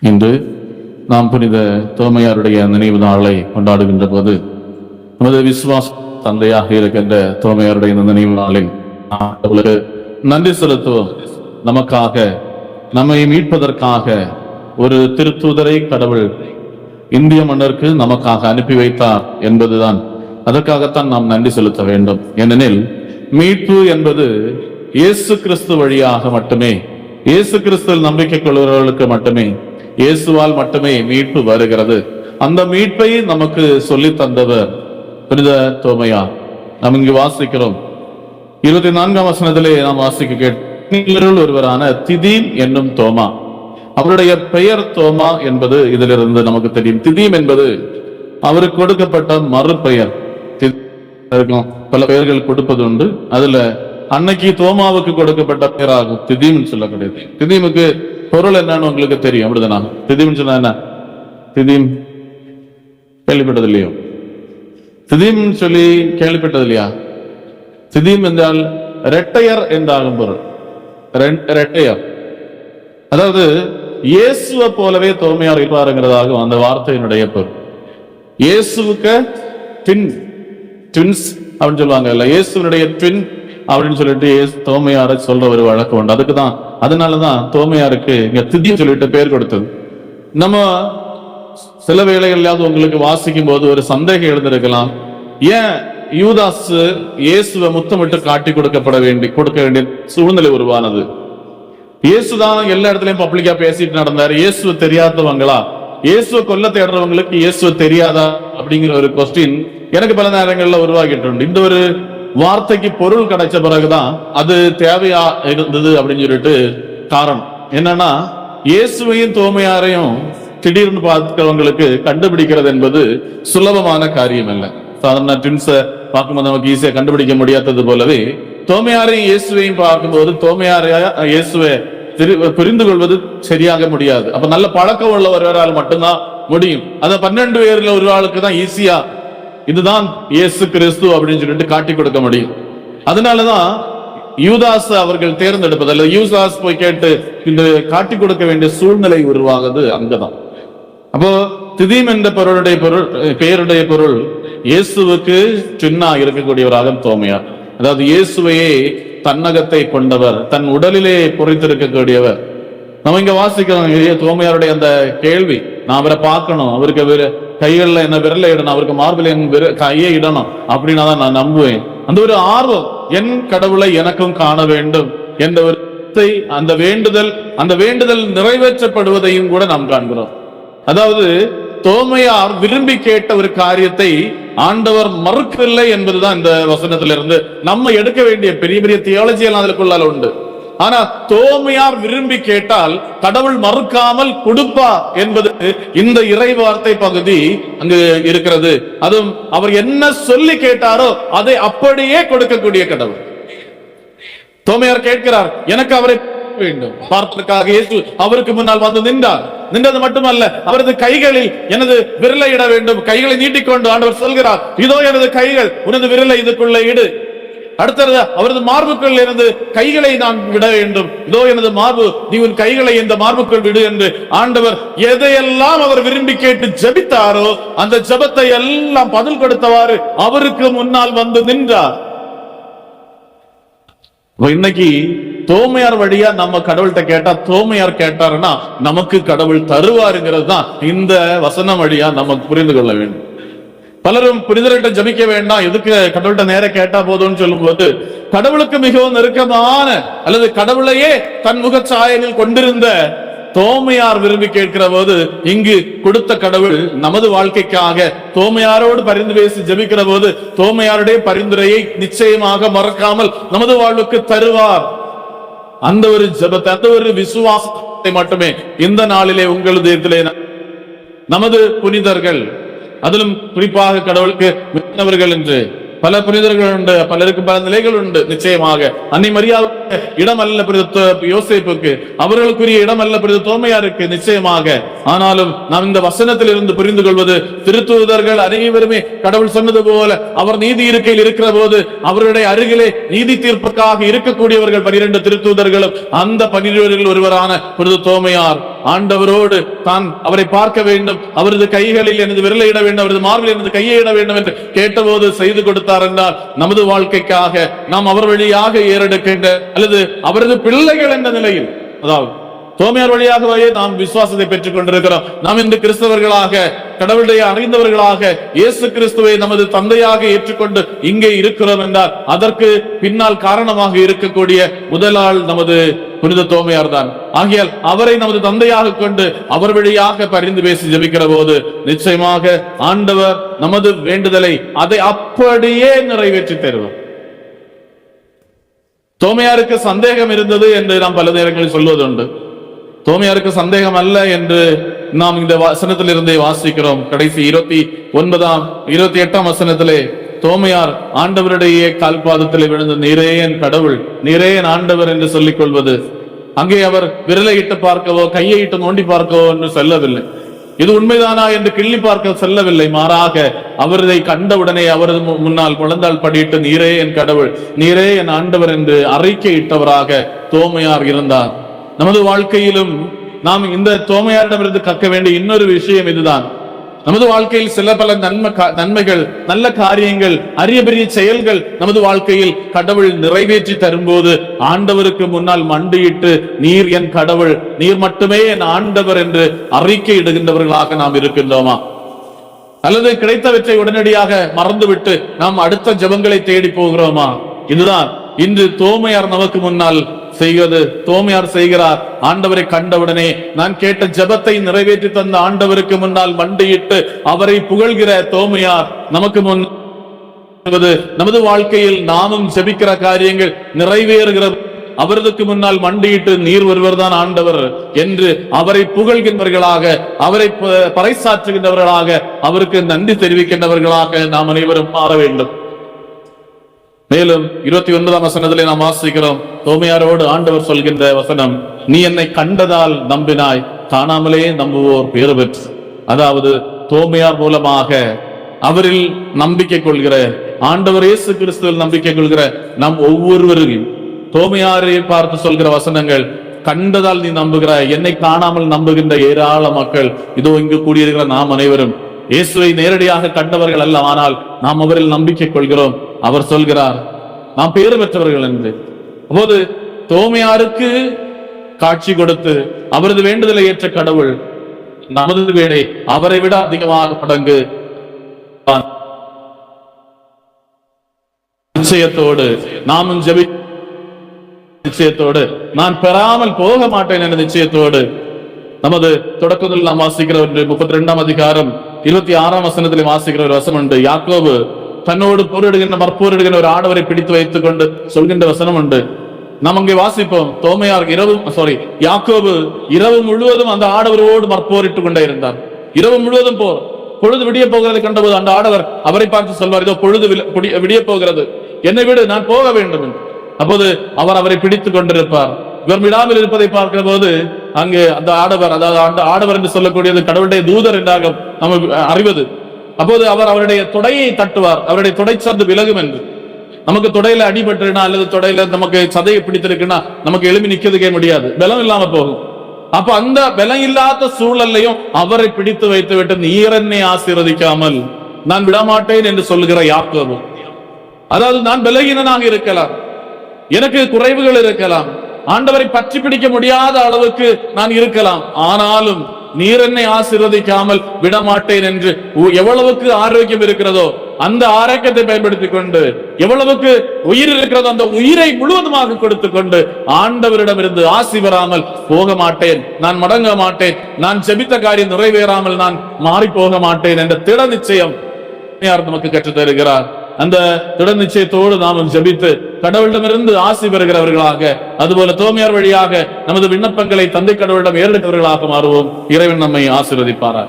இன்று நாம் புனித தோமையாருடைய நினைவு நாளை கொண்டாடுகின்ற போது நமது விசுவாச தந்தையாக இருக்கின்ற தோமையாருடைய இந்த நினைவு நாளில் நன்றி செலுத்துவோம். நமக்காக நம்மை மீட்பதற்காக ஒரு திருத்தூதரை கடவுள் இந்திய மன்னருக்கு நமக்காக அனுப்பி வைத்தார் என்பதுதான். அதற்காகத்தான் நாம் நன்றி செலுத்த வேண்டும். ஏனெனில் மீட்பு என்பது இயேசு கிறிஸ்து வழியாக மட்டுமே இயேசு கிறிஸ்துவில் நம்பிக்கை கொள்கிறவர்களுக்கு மட்டுமே இயேசுவால் மட்டுமே மீட்பு வருகிறது. அந்த மீட்பை நமக்கு சொல்லி தந்தவர் புனித தோமையா நாம் இங்கு வாசிக்கிறோம். இருபத்தி நான்காம் வசனத்திலே நாம் வாசிக்க கேட்டீர்கள் ஒருவரான திதீம் என்னும் தோமா. அவருடைய பெயர் தோமா என்பது இதிலிருந்து நமக்கு தெரியும். திதீம் என்பது அவருக்கு கொடுக்கப்பட்ட மறுபெயர். இருக்கும் பல பெயர்கள் கொடுப்பது உண்டு அதுல அன்னைக்கு தோமாவுக்கு கொடுக்கப்பட்ட பெயராகும். திதீம்னு சொல்லக்கூடியது. திதீமுக்கு பொருள் என்னன்னு உங்களுக்கு தெரியும் அப்படிதானா? திதிம்னு சொன்னா என்ன? திதிம் கேள்விப்பட்டது இல்லையோ திதிம்னு சொல்லி கேள்விப்பட்டது இல்லையா திதிம் என்றால் ரெட்டையர் என்றாகும் பொருள். ரெண்- ரெட்டையர். அதாவது இயேசுவை போலவே தோமையார் இருப்பாருங்கிறதாகும் அந்த வார்த்தையினுடைய பொருள். இயேசுவுக்கு ட்வின் ட்வின்ஸ் அப்படின்னு சொல்லுவாங்க இல்ல இயேசுனுடைய ட்வின் அப்படின்னு சொல்லிட்டு தோமையார தோமையாரை சொல்ற ஒரு வழக்கம் உண்டு. அதுக்கு தான் அதனாலதான் தோமையாருக்கு இங்க திதி சொல்லிட்டு பேர் கொடுத்தது. நம்ம சில வேளைகள்லாவது உங்களுக்கு வாசிக்கும் போது ஒரு சந்தேகம் எழுந்திருக்கலாம். ஏன் யூதாஸ் இயேசுவை முத்தமிட்டு காட்டி கொடுக்கப்பட வேண்டி கொடுக்க வேண்டிய சூழ்நிலை உருவானது? இயேசுதான் எல்லா இடத்துலயும் பப்ளிக்கா பேசிட்டு நடந்தாரு. இயேசு தெரியாதவங்களா? இயேசுவை கொல்ல தேடுறவங்களுக்கு இயேசுவை தெரியாதா? அப்படிங்கிற ஒரு கொஸ்டின் எனக்கு பல நேரங்கள்ல உருவாகிட்டு உண்டு. இந்த ஒரு வார்த்தைக்கு பொருள் கிடைச்ச பிறகுதான் அது தேவையா இருந்தது அப்படின்னு சொல்லிட்டு காரணம். என்னன்னா இயேசுவையும் தோமையாரையும் திடீர்னு பார்க்கிறவங்களுக்கு கண்டுபிடிக்கிறது என்பது சுலபமான காரியம் இல்லை சாதாரண ட்வின்ஸை பார்க்கும்போது நமக்கு ஈஸியா கண்டுபிடிக்க முடியாதது போலவே தோமையாரையும் இயேசுவையும் பார்க்கும்போது தோமையாரைய இயேசுவை புரிந்து கொள்வது சரியாக முடியாது. அப்ப நல்ல பழக்கம் உள்ள ஒருவரால் மட்டும்தான் முடியும். அந்த பன்னெண்டு பேர்ல ஒரு ஆளுக்கு தான் ஈஸியா இதுதான் இயேசு கிறிஸ்து அப்படின்னு சொல்லிட்டு காட்டி கொடுக்க முடியும். அதனாலதான் யூதாஸ் அவர்கள் தேர்ந்தெடுப்பது அல்லது யூதாஸ் போய் கேட்டு இந்த காட்டி கொடுக்க வேண்டிய சூழ்நிலை உருவாகுது அங்கதான். அப்போ திதீம் என்ற பொருளுடைய பொருள் பெயருடைய பொருள் இயேசுவுக்கு சின்னா இருக்கக்கூடியவராக தோமையார். அதாவது இயேசுவையே தன்னகத்தை கொண்டவர் தன் உடலிலே பொறித்திருக்கக்கூடியவர். நம்ம இங்க வாசிக்கிறோம் தோமையாருடைய அந்த கேள்வி. நான் அவரை பார்க்கணும். அவருக்கு விர- என்ன விரல இடணும். அவருக்கு மார்பில் என் விர- கையை இடணும். அப்படின்னா தான் நான் நம்புவேன். அந்த ஒரு ஆர்வம் என் கடவுளை எனக்கும் காண வேண்டும் என்ற ஒரு அந்த வேண்டுதல் அந்த வேண்டுதல் நிறைவேற்றப்படுவதையும் கூட நாம் காண்கிறோம். அதாவது தோமையார் விரும்பி கேட்ட ஒரு காரியத்தை ஆண்டவர் மறுக்கவில்லை என்பதுதான் இந்த வசனத்திலிருந்து. நம்ம எடுக்க வேண்டிய பெரிய பெரிய தியாலஜி எல்லாம் அதற்குள்ளால உண்டு. ஆனா தோமையார் விரும்பி கேட்டால் கடவுள் மறுக்காமல் கொடுப்பா என்பது இந்த இறை வார்த்தை பகுதி அங்கு இருக்கிறது. அதுவும் அவர் என்ன சொல்லி கேட்டாரோ அதை அப்படியே கொடுக்கக்கூடிய கடவுள். தோமையார் கேட்கிறார் எனக்கு அவரை வேண்டும். பார்ப்பதற்காக இயேசு அவருக்கு முன்னால் வந்து நின்றார். நின்றது மட்டுமல்ல அவரது கைகளில் எனது விரலை இட வேண்டும். கைகளை நீட்டிக்கொண்டு ஆண்டவர் சொல்கிறார் இதோ எனது கைகள் உனது விரலை இதுக்குள்ள இடு. அடுத்தது அவரது மார்புக்குள் இருந்து கைகளை நான் விட வேண்டும். இதோ எனது மார்பு நீ உன் கைகளை இந்த மார்புக்குள் விடு என்று ஆண்டவர் எதையெல்லாம் அவர் விரும்பி கேட்டு ஜெபித்தாரோ அந்த ஜெபத்தை எல்லாம் பதில் கொடுத்தவாறு அவருக்கு முன்னால் வந்து நின்றார். இன்னைக்கு தோமையார் வழியா நம்ம கடவுள்கிட்ட கேட்டா தோமையார் கேட்டாருன்னா நமக்கு கடவுள் தருவாருங்கிறது தான் இந்த வசனம் வழியா நமக்கு புரிந்து கொள்ள வேண்டும். பலரும் புனிதர்கிட்ட ஜபிக்க வேண்டாம். எதுக்கு கடவுள்கிட்ட நேர கேட்டா போதும்னு சொல்லும்போது கடவுளுக்கு மிகவும் நெருக்கமான அல்லது கடவுளையே தன் முகச்சாயலில் கொண்டிருந்த தோமையார் விரும்பி கேட்கிற போது இங்கு கொடுத்த கடவுள் நமது வாழ்க்கைக்காக தோமையாரோடு பரிந்து பேசி ஜபிக்கிற போது தோமையாருடைய பரிந்துரையை நிச்சயமாக மறக்காமல் நமது வாழ்வுக்கு தருவார். அந்த ஒரு ஜெபத்தை அந்த ஒரு விசுவாசத்தை மட்டுமே இந்த நாளிலே உங்களது இடத்திலே நமது புனிதர்கள் அதிலும் குறிப்பாக கடவுளுக்கு மின்னவர்கள் என்று. பல புனிதர்கள் உண்டு பலருக்கு பல நிலைகள் உண்டு நிச்சயமாக. அன்னை மரியாதை இடம் அல்ல புரித யோசிப்புக்கு அவர்களுக்குரிய இடம் அல்ல புரித தோமையாருக்கு நிச்சயமாக. ஆனாலும் நாம் இந்த வசனத்தில் இருந்து புரிந்து கொள்வது திருத்தூதர்கள் அனைவருமே கடவுள் சொன்னது போல அவர் நீதி இருக்கையில் இருக்கிற போது அவருடைய அருகிலே நீதி தீர்ப்புக்காக இருக்கக்கூடியவர்கள் பனிரெண்டு திருத்தூதர்களும் அந்த பனிரெண்டில் ஒருவரான பிரித தோமையார். ஆண்டவரோடு தான் அவரை பார்க்க வேண்டும். அவரது கைகளில் எனது விரலை இட வேண்டும். அவரது மார்பில் எனது கையை இட வேண்டும் என்று கேட்டபோது செய்து கொடுத்தார் என்றால் நமது வாழ்க்கைக்காக நாம் அவர் வழியாக ஏறெடுக்கின்ற அல்லது அவரது பிள்ளைகள் என்ற நிலையில் அதாவது தோமையார் வழியாகவே நாம் விசுவாசத்தை பெற்றுக் கொண்டிருக்கிறோம். நாம் இன்று கிறிஸ்தவர்களாக கடவுளுடைய அறிந்தவர்களாக இயேசு கிறிஸ்துவை நமது தந்தையாக ஏற்றுக்கொண்டு இங்கே இருக்கிறோம் என்றால் அதற்கு பின்னால் காரணமாக இருக்கக்கூடிய முதலால் நமது புனித தோமையார் தான். ஆகையால் அவரை நமது தந்தையாக கொண்டு அவர் வழியாக பரிந்து பேசி ஜபிக்கிற போது நிச்சயமாக ஆண்டவர் நமது வேண்டுதலை அதை அப்படியே நிறைவேற்றி தருவார். தோமையாருக்கு சந்தேகம் இருந்தது என்று நாம் பல நேரங்களில் சொல்வதுண்டு. தோமையாருக்கு சந்தேகம் அல்ல என்று நாம் இந்த வசனத்திலிருந்தே வாசிக்கிறோம். கடைசி இருபத்தி ஒன்பதாம் இருபத்தி எட்டாம் வசனத்திலே தோமையார் ஆண்டவருடைய கால்பாதத்தில் விழுந்த நீரே என் கடவுள் நீரே என் ஆண்டவர் என்று சொல்லிக் கொள்வது. அங்கே அவர் விரலை இட்டு பார்க்கவோ கையை இட்டு நோண்டி பார்க்கவோ என்று சொல்லவில்லை. இது உண்மைதானா என்று கிள்ளி பார்க்க செல்லவில்லை. மாறாக அவரதை கண்டவுடனே அவரது மு- முன்னால் குழந்தால் படியிட்டு நீரே என் கடவுள் நீரே என் ஆண்டவர் என்று அறிக்கையிட்டவராக தோமையார் இருந்தார். நமது வாழ்க்கையிலும் நாம் இந்த தோமையாரிடமிருந்து கற்க வேண்டிய இன்னொரு விஷயம் இதுதான். நமது வாழ்க்கையில் சில பல நன்மை நன்மைகள் நல்ல காரியங்கள் அரிய பெரிய செயல்கள் நமது வாழ்க்கையில் கடவுள் நிறைவேற்றி தரும்போது ஆண்டவருக்கு முன்னால் மண்டியிட்டு நீர் என் கடவுள் நீர் மட்டுமே என் ஆண்டவர் என்று அறிக்கை இடுகின்றவர்களாக நாம் இருக்கின்றோமா? அல்லது கிடைத்தவற்றை உடனடியாக மறந்துவிட்டு நாம் அடுத்த ஜெபங்களை தேடி போகிறோமா? இதுதான் இன்று தோமையார் நமக்கு முன்னால் செய்வது தோமையார் செய்கிறார். ஆண்டவரை கண்டவுடனே நான் கேட்ட ஜெபத்தை நிறைவேற்றி தந்த ஆண்டவருக்கு முன்னால் மண்டியிட்டு அவரை புகழ்கிற தோமையார் நமக்கு முன் நமது வாழ்க்கையில் நாமும் ஜெபிக்கிற காரியங்கள் நிறைவேறுகிறது. அவரதுக்கு முன்னால் மண்டியிட்டு நீர் ஒருவர்தான் ஆண்டவர் என்று அவரை புகழ்கின்றவர்களாக அவரை பறைசாற்றுகின்றவர்களாக அவருக்கு நன்றி தெரிவிக்கின்றவர்களாக நாம் அனைவரும் மாற வேண்டும். மேலும் இருபத்தி ஒன்பதாம் வசனத்திலே நாம் வாசிக்கிறோம். தோமையாரோடு ஆண்டவர் சொல்கின்ற வசனம் நீ என்னை கண்டதால் நம்பினாய் காணாமலே நம்புவோர் பேறு பெற்று. அதாவது தோமையார் மூலமாக அவரில் நம்பிக்கை கொள்கிற ஆண்டவர் இயேசு கிறிஸ்துவில் நம்பிக்கை கொள்கிற நம் ஒவ்வொருவரையும் தோமையாரை பார்த்து சொல்கிற வசனங்கள் கண்டதால் நீ நம்புகிறாய் என்னை காணாமல் நம்புகின்ற ஏராள மக்கள் இதோ இங்கு கூடியிருக்கிற நாம் அனைவரும் இயேசுவை நேரடியாக கண்டவர்கள் அல்ல ஆனால் நாம் அவரில் நம்பிக்கை கொள்கிறோம். அவர் சொல்கிறார் நாம் பேறு பெற்றவர்கள் என்று. அப்போது தோமையாருக்கு காட்சி கொடுத்து அவரது வேண்டுதலை ஏற்ற கடவுள் நமது வேலை அவரை விட அதிகமாக மடங்கு நிச்சயத்தோடு நாமும் ஜெபி நிச்சயத்தோடு நான் பெறாமல் போக மாட்டேன் என நிச்சயத்தோடு நமது தொடக்கத்தில் நாம் வாசிக்கிற ஒன்று முப்பத்தி ரெண்டாம் அதிகாரம் இருபத்தி ஆறாம் வசனத்தில் வாசிக்கிற ஒரு வசனம் உண்டு. யாக்கோபு தன்னோடு போரிடுகின்ற மற்போரிடுகின்ற ஒரு ஆடவரை பிடித்து வைத்துக் கொண்டு சொல்கின்ற வசனம் உண்டு. நாம் அங்கே வாசிப்போம். தோமையார் இரவு சாரி யாக்கோபு இரவு முழுவதும் அந்த ஆடவரோடு மற்போரிட்டுக் கொண்டே இருந்தார். இரவு முழுவதும் போர். பொழுது விடிய போகிறதை கண்டபோது அந்த ஆடவர் அவரை பார்த்து சொல்வார் இதோ பொழுது விடிய போகிறது. என்னை விடு நான் போக வேண்டும் அப்போது அவர் அவரை பிடித்துக் கொண்டிருப்பார். இவர் விடாமல் இருப்பதை பார்க்கிற போது அங்கு அந்த ஆடவர் அதாவது அந்த ஆடவர் என்று சொல்லக்கூடியது கடவுளுடைய தூதர் என்றாக நம்ம அறிவது. அப்போது அவர் அவருடைய தொடையை தட்டுவார். அவருடைய தொடை சார்ந்து விலகும் என்று. நமக்கு தொடையில அடிபட்டுனா அல்லது தொடையில நமக்கு சதையை பிடித்திருக்குன்னா நமக்கு எழுப்பி நிக்கிறதுக்கே முடியாது. பலம் இல்லாம போகும். அப்ப அந்த பலம் இல்லாத சூழல்லையும் அவரை பிடித்து வைத்து விட்டு நீரன்னை ஆசீர்வதிக்காமல் நான் விடமாட்டேன் என்று சொல்லுகிற யாக்கோபு. அதாவது நான் பலகீனனாக இருக்கலாம். எனக்கு குறைவுகள் இருக்கலாம். ஆண்டவரை பற்றி பிடிக்க முடியாத அளவுக்கு நான் இருக்கலாம். ஆனாலும் நீர் என்னை ஆசீர்வதிக்காமல் விடமாட்டேன் என்று எவ்வளவுக்கு ஆரோக்கியம் இருக்கிறதோ அந்த ஆரோக்கியத்தை பயன்படுத்திக் கொண்டு எவ்வளவுக்கு உயிர் இருக்கிறதோ அந்த உயிரை முழுவதுமாக கொடுத்து கொண்டு ஆண்டவரிடமிருந்து ஆசி பெறாமல் போக மாட்டேன் நான் மடங்க மாட்டேன் நான் ஜெபித்த காரியம் நிறைவேறாமல் நான் மாறி போக மாட்டேன் என்ற திட நிச்சயம் யார் நமக்கு கற்றுத் தருகிறார் அந்த திட நிச்சயத்தோடு நாமும் ஜெபித்து கடவுளிடமிருந்து ஆசி பெறுகிறவர்களாக அதுபோல தோமையார் வழியாக நமது விண்ணப்பங்களை தந்தை கடவுளிடம் ஏறெடுக்கிறவர்களாக மாறுவோம். இறைவன் நம்மை ஆசீர்வதிப்பாரா